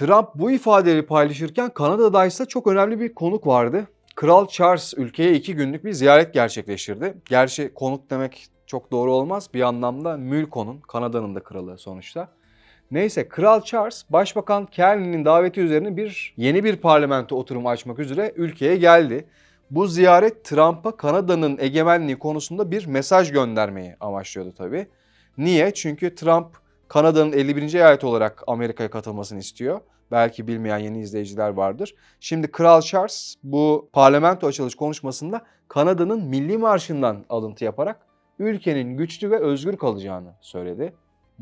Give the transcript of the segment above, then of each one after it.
Trump bu ifadeleri paylaşırken Kanada'da ise çok önemli bir konuk vardı. Kral Charles ülkeye iki günlük bir ziyaret gerçekleştirdi. Gerçi konuk demek çok doğru olmaz. Bir anlamda mülkonun, Kanada'nın da kralı sonuçta. Neyse Kral Charles Başbakan Carney'nin daveti üzerine bir yeni bir parlamento oturumu açmak üzere ülkeye geldi. Bu ziyaret Trump'a Kanada'nın egemenliği konusunda bir mesaj göndermeyi amaçlıyordu tabii. Niye? Çünkü Trump Kanada'nın 51. eyaleti olarak Amerika'ya katılmasını istiyor. Belki bilmeyen yeni izleyiciler vardır. Şimdi Kral Charles bu parlamento açılış konuşmasında Kanada'nın milli marşından alıntı yaparak ülkenin güçlü ve özgür kalacağını söyledi.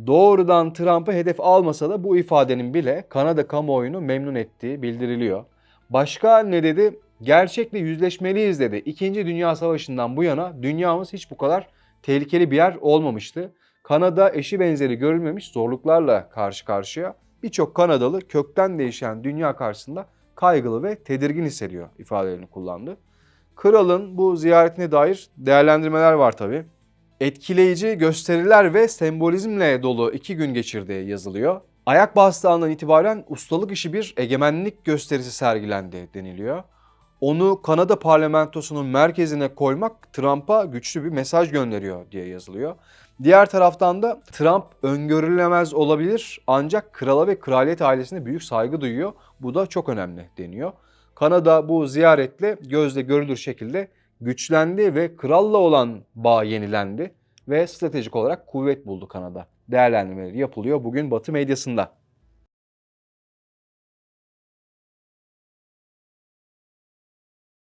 Doğrudan Trump'ı hedef almasa da bu ifadenin bile Kanada kamuoyunu memnun ettiği bildiriliyor. Başka ne dedi? Gerçekle yüzleşmeliyiz dedi. İkinci Dünya Savaşı'ndan bu yana dünyamız hiç bu kadar tehlikeli bir yer olmamıştı. Kanada eşi benzeri görülmemiş zorluklarla karşı karşıya. Birçok Kanadalı kökten değişen dünya karşısında kaygılı ve tedirgin hissediyor ifadelerini kullandı. Kralın bu ziyaretine dair değerlendirmeler var tabii. Etkileyici gösteriler ve sembolizmle dolu iki gün geçirdiği yazılıyor. Ayak bastığı andan itibaren ustalık işi bir egemenlik gösterisi sergilendi deniliyor. Onu Kanada parlamentosunun merkezine koymak Trump'a güçlü bir mesaj gönderiyor diye yazılıyor. Diğer taraftan da Trump öngörülemez olabilir ancak krala ve kraliyet ailesine büyük saygı duyuyor. Bu da çok önemli deniyor. Kanada bu ziyaretle gözle görülür şekilde güçlendi ve kralla olan bağ yenilendi ve stratejik olarak kuvvet buldu Kanada. Değerlendirmeleri yapılıyor bugün Batı medyasında.